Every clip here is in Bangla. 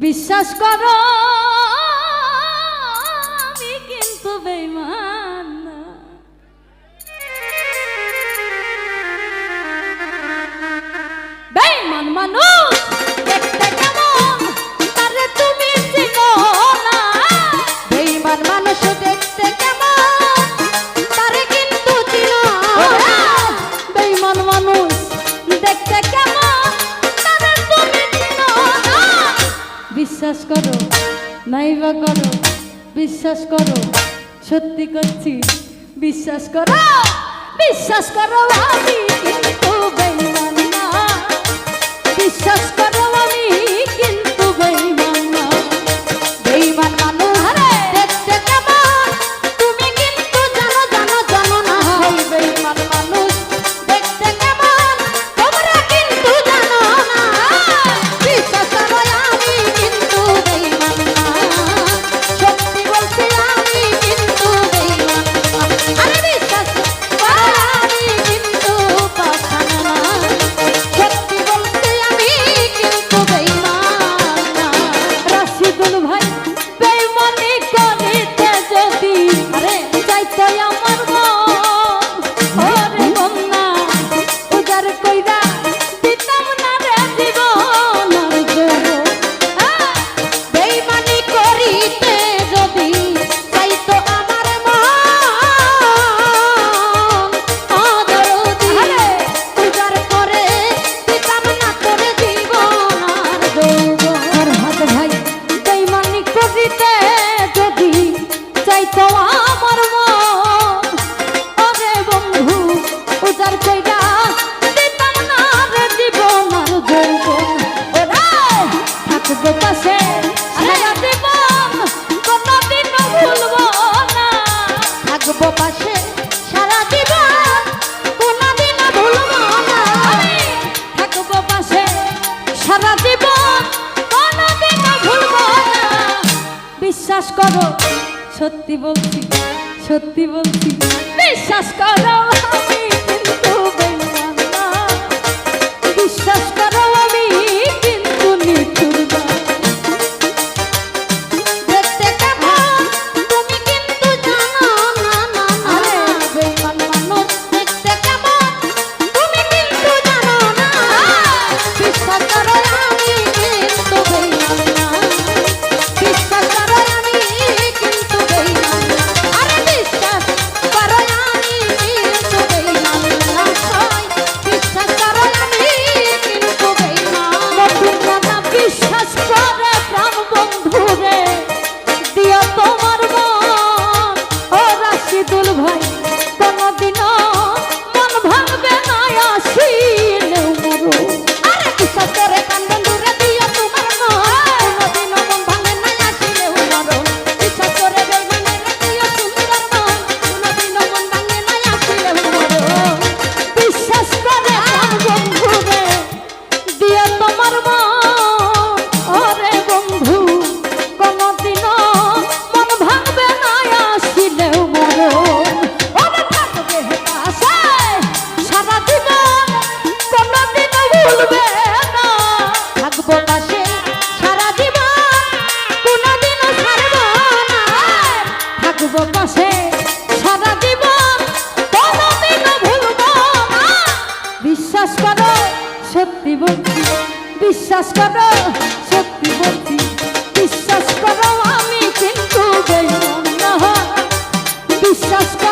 বিশ্বাস করো আমি কিন্তু বেমান বেমান মানুষ বিশ্বাস করো সত্যি করছি বিশ্বাস করো বিশ্বাস করো আমি বিশ্বাস করো করিতে সত্যি বলছি সত্যি বলছি বিশ্বাস করো। Deixa as.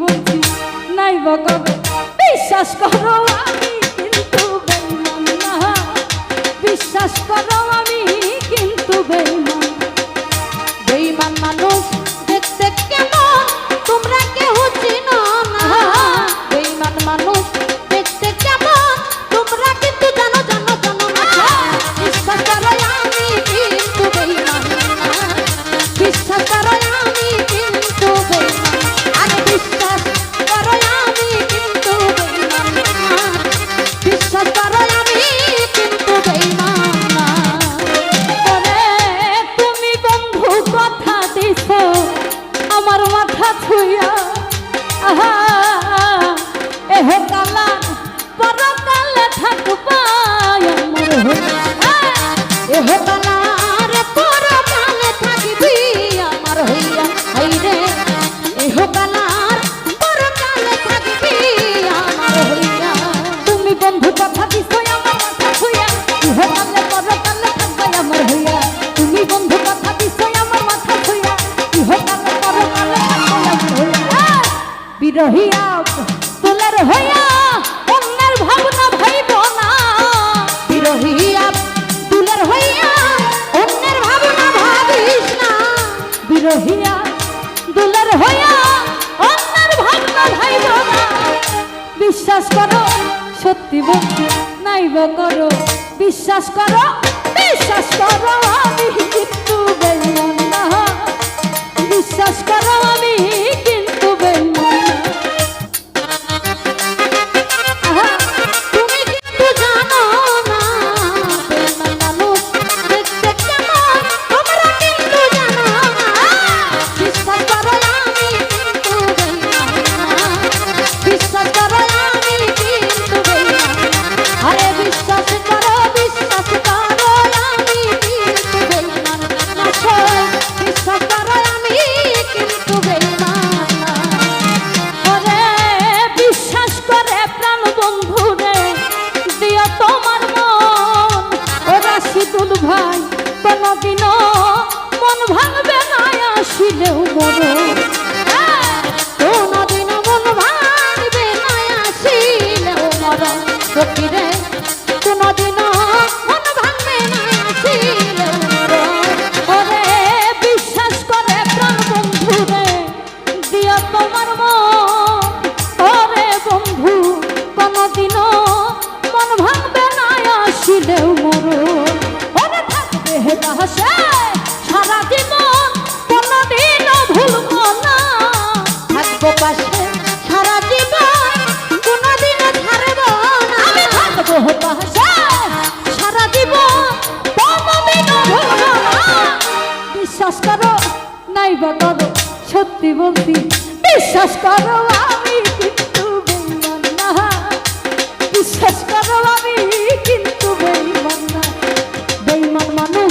বলছি, নাই বা কবে? বিশ্বাস করো আমি কিন্তু বেইমান না। বিশ্বাস করো আমি কিন্তু বেইমান রহিয়া, তোলার হইয়া অন্যের ভাবনা ভাইব না। বিরহিয়া তোলার হইয়া অন্যের ভাবনা ভাবিস না। বিরহিয়া তোলার হইয়া অন্যের ভাবনা ভাইব না। বিশ্বাস করো, সত্যি বন্ধু নাইব করো। বিশ্বাস করো বিশ্বাস করো আমি কিন্তু বেলন না। বিশ্বাস করো আমি ভালোবাসা, সারা দিব বিশ্বাস করো, নাই বা করো, সত্যি বলছি, বিশ্বাস করো আমি কিন্তু না। বিশ্বাস করো আমি কিন্তু বেইমান মানুষ